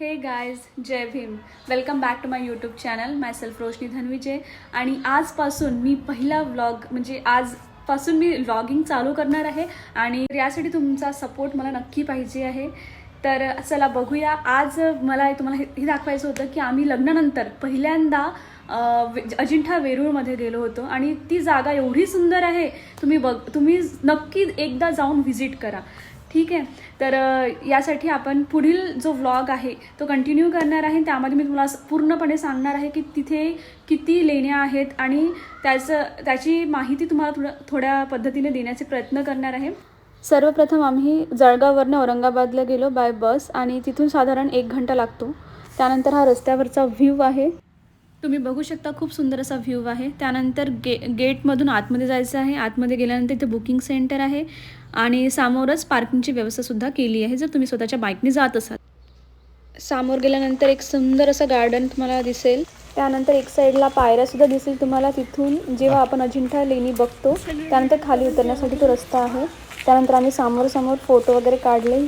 हे guys Jai Bhim. Welcome back to my YouTube channel myself Roshni Dhanvijay. आणि आजपासून मी पहिला व्लॉग म्हणजे आजपासून मी व्लॉगिंग चालू करणार आहे आणि यासाठी तुमचा सपोर्ट मला नक्की पाहिजे आहे. तर चला बघूया. आज मला तुम्हाला हे हे दाखवायचं होतं की आम्ही लग्नानंतर पहिल्यांदा अजिंठा वेरूळमध्ये गेलो होतो आणि ती जागा एवढी सुंदर आहे. तुम्ही बघ तुम्ही नक्की एकदा जाऊन व्हिजिट करा. ठीक आहे. तर यासाठी आपण पुढील जो व्लॉग आहे तो कंटिन्यू करणार आहे. त्यामध्ये मी तुम्हाला पूर्णपणे सांगणार आहे की तिथे किती लेण्या आहेत आणि त्याचं त्याची माहिती तुम्हाला थोडं थोड्या पद्धतीने देण्याचे प्रयत्न करणार आहे. सर्वप्रथम आम्ही जळगाववरनं औरंगाबादला गेलो बाय बस आणि तिथून साधारण एक घंटा लागतो. त्यानंतर हा रस्त्यावरचा व्ह्यू आहे. तुम्ही बघू शकता खूप सुंदर असा व्ह्यू आहे. त्यानंतर गे गेटमधून आतमध्ये जायचं आहे. आतमध्ये गेल्यानंतर इथे बुकिंग सेंटर आहे. आणि समोरच पार्किंगची व्यवस्थासुद्धा केली आहे जर तुम्ही स्वतःच्या बाईकने जात असाल. समोर गेल्यानंतर एक सुंदर असं गार्डन तुम्हाला दिसेल. त्यानंतर एक साईडला पायऱ्यासुद्धा दिसेल तुम्हाला तिथून. जेव्हा आपण अजिंठा लेणी बघतो त्यानंतर खाली उतरण्यासाठी तो रस्ता आहे. त्यानंतर आम्ही समोर समोर फोटो वगैरे काढले.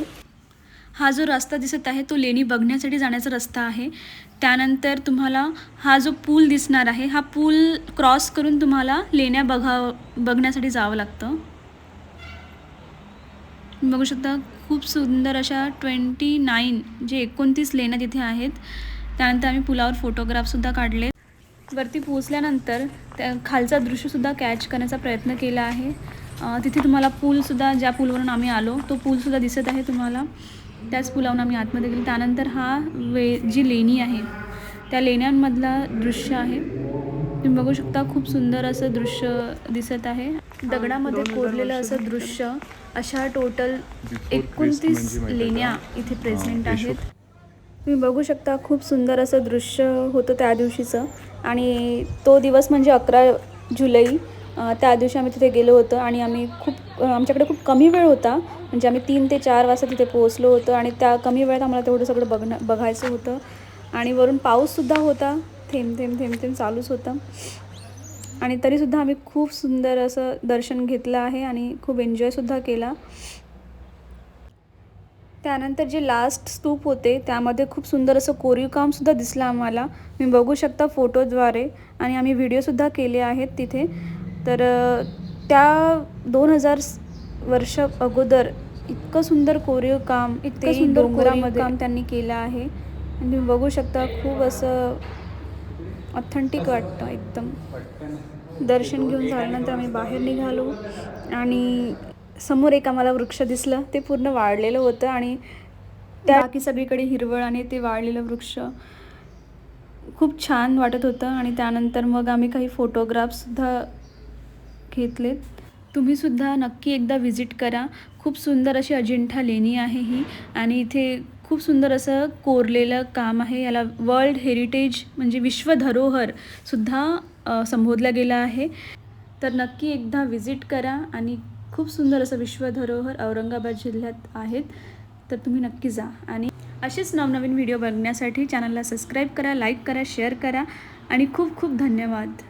हा जो रस्ता दिसत आहे तो लेणी बघण्यासाठी जाण्याचा रस्ता आहे. त्यानंतर तुम्हाला हा जो पूल दिसणार आहे हा पूल क्रॉस करून तुम्हाला लेण्या बघा बघण्यासाठी जावं लागतं. तुम्ही बघू शकता खूप सुंदर अशा ट्वेंटी नाईन जे एकोणतीस लेण्या तिथे आहेत. त्यानंतर आम्ही पुलावर फोटोग्राफसुद्धा काढले. वरती पोहोचल्यानंतर त्या खालचा दृश्यसुद्धा कॅच करण्याचा प्रयत्न केला आहे. तिथे तुम्हाला पूलसुद्धा ज्या पूलवरून आम्ही आलो तो पूलसुद्धा दिसत आहे तुम्हाला. त्याच पुलावरून आम्ही आतमध्ये गेलो. त्यानंतर हा वे जी लेणी आहे त्या लेण्यांमधला दृश्य आहे. तुम्ही बघू शकता खूप सुंदर असं दृश्य दिसत आहे. दगडामध्ये कोरलेलं असं दृश्य अशा टोटल एकोणतीस लेण्या इथे प्रेझेंट आहेत. तुम्ही बघू शकता खूप सुंदर असं दृश्य होतं त्या दिवशीचं. आणि तो दिवस म्हणजे अकरा जुलै त्या दिवशी आम्ही तिथे गेलो होतो आणि आम्ही खूप आमच्याकडे खूप कमी वेळ होता. म्हणजे आम्ही तीन ते चार वाजता तिथे पोहोचलो होतो आणि त्या कमी वेळात आम्हाला तेवढं सगळं बघणं बघायचं होतं. आणि वरून पाऊससुद्धा होता. थेंब थेंब थेंब थेंब चालूच होतं. आणि तरीसुद्धा आम्ही खूप सुंदर असं दर्शन घेतलं आहे आणि खूप एन्जॉयसुद्धा केला. त्यानंतर जे लास्ट स्तूप होते त्यामध्ये खूप सुंदर असं कोरीव कामसुद्धा दिसलं आम्हाला. मी बघू शकता फोटोद्वारे आणि आम्ही व्हिडिओसुद्धा केले आहेत तिथे. तर त्या दोन हजार वर्ष अगोदर इतकं सुंदर कोरीव काम इतकं सुंदर डोंगरामध्ये काम त्यांनी केलं आहे. आणि तुम्ही बघू शकता खूप असं ऑथेंटिक वाटतं एकदम. दर्शन घेऊन झाल्यानंतर आम्ही बाहेर निघालो आणि समोर एक आम्हाला वृक्ष दिसलं. ते पूर्ण वाढलेलं होतं आणि त्या बाकी सगळीकडे हिरवळ आणि ते वाढलेलं वृक्ष खूप छान वाटत होतं. आणि त्यानंतर मग आम्ही काही फोटोग्राफसुद्धा घेतलेत तुम्हीसुद्धा नक्की एकदा व्हिजिट करा. खूप सुंदर अशी अजिंठा लेणी आहे ही आणि इथे खूप सुंदर असं कोरलेलं काम आहे. याला वर्ल्ड हेरिटेज म्हणजे विश्व धरोहर सुद्धा संबोधलं गेलं आहे. तर नक्की एकदा व्हिजिट करा आणि खूप सुंदर असं विश्व धरोहर औरंगाबाद जिल्ह्यात आहेत. तर तुम्ही नक्की जा आणि असेच नवनवीन व्हिडिओ बघण्यासाठी चॅनलला सबस्क्राईब करा लाईक करा शेअर करा आणि खूप खूप धन्यवाद.